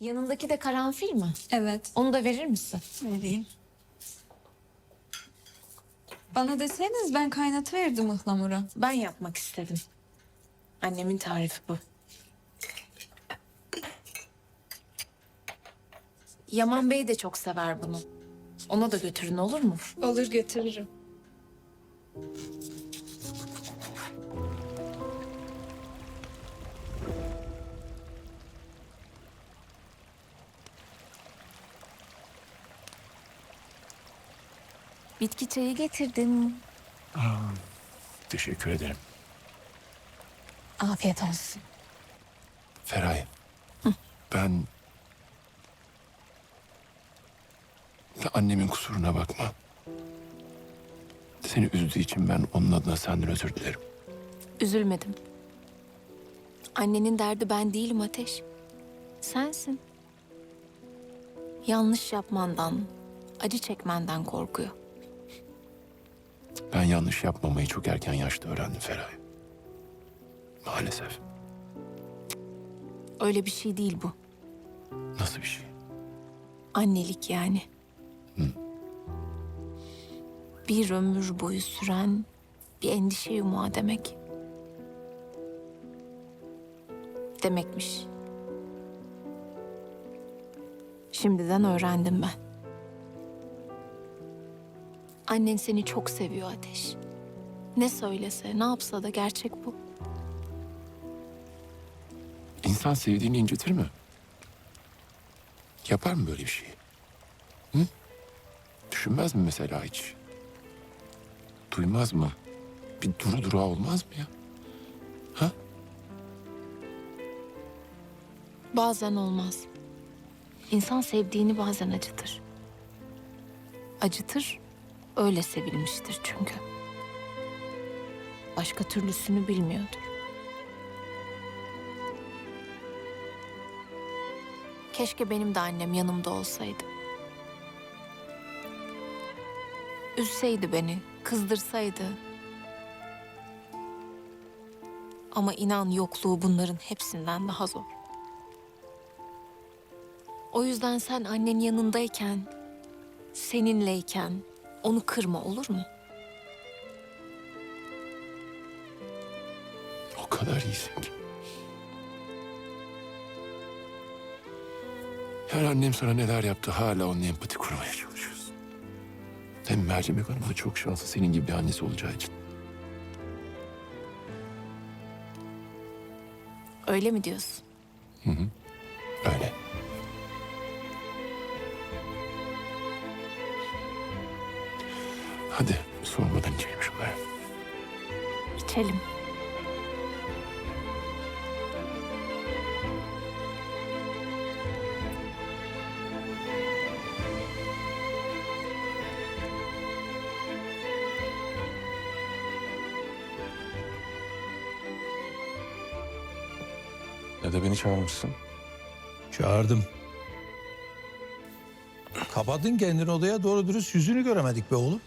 Yanındaki de karanfil mi? Evet. Onu da verir misin? Vereyim. Bana deseydiniz ben kaynatıverdim ıhlamuru. Ben yapmak istedim. Annemin tarifi bu. Yaman Bey de çok sever bunu. Ona da götürün olur mu? Olur götürürüm. Bitki çayı getirdim. Teşekkür ederim. Afiyet olsun. Feray. Ben... Annemin kusuruna bakma. Seni üzdüğü için ben onun adına senden özür dilerim. Üzülmedim. Annenin derdi ben değilim Ateş. Sensin. Yanlış yapmandan, acı çekmenden korkuyor. Ben yanlış yapmamayı çok erken yaşta öğrendim Feray. Maalesef. Öyle bir şey değil bu. Nasıl bir şey? Annelik yani. Bir ömür boyu süren bir endişe yumağı demek. Demekmiş. Şimdiden öğrendim ben. Annen seni çok seviyor Ateş. Ne söylese, ne yapsa da gerçek bu. İnsan sevdiğini incitir mi? Yapar mı böyle bir şey? Hı? Düşünmez mi mesela hiç? Duymaz mı? Bir duru durağı olmaz mı ya? Ha? Bazen olmaz. İnsan sevdiğini bazen acıtır. Acıtır, öyle sevilmiştir çünkü. Başka türlüsünü bilmiyordur. Keşke benim de annem yanımda olsaydı. Üzseydi beni, kızdırsaydı. Ama inan yokluğu bunların hepsinden daha zor. O yüzden sen annen yanındayken, seninleyken onu kırma olur mu? O kadar iyisin ki. Yani annem sana neler yaptı hala onunla empati kurmaya çalışıyorsun. Hem Mercimek Hanım da çok şanslı senin gibi bir annesi olacağı için. Öyle mi diyorsun? Öyle. Hadi soğumadan içelim şunları. İçelim. Ya da beni çağırmışsın. Çağırdım. Kapadın kendini odaya doğru dürüst yüzünü göremedik be oğlum.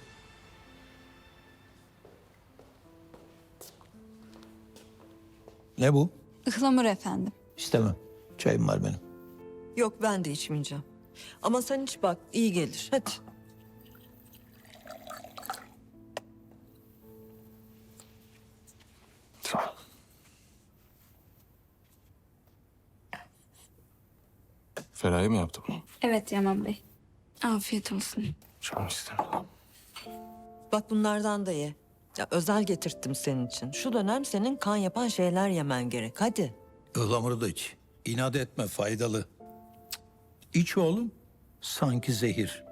Ne bu? Ihlamur efendim. İstemem. Çayım var benim. Yok ben de içmeyeceğim. Ama sen iç bak iyi gelir. Hadi. Feraye mi yaptı bunu? Evet Yaman Bey. Afiyet olsun. Çok isterim. Bak bunlardan da ye. Ya özel getirttim senin için. Şu dönem senin kan yapan şeyler yemen gerek. Hadi. Ilamuru da iç. İnat etme faydalı. İç oğlum. Sanki zehir.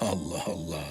Allah Allah.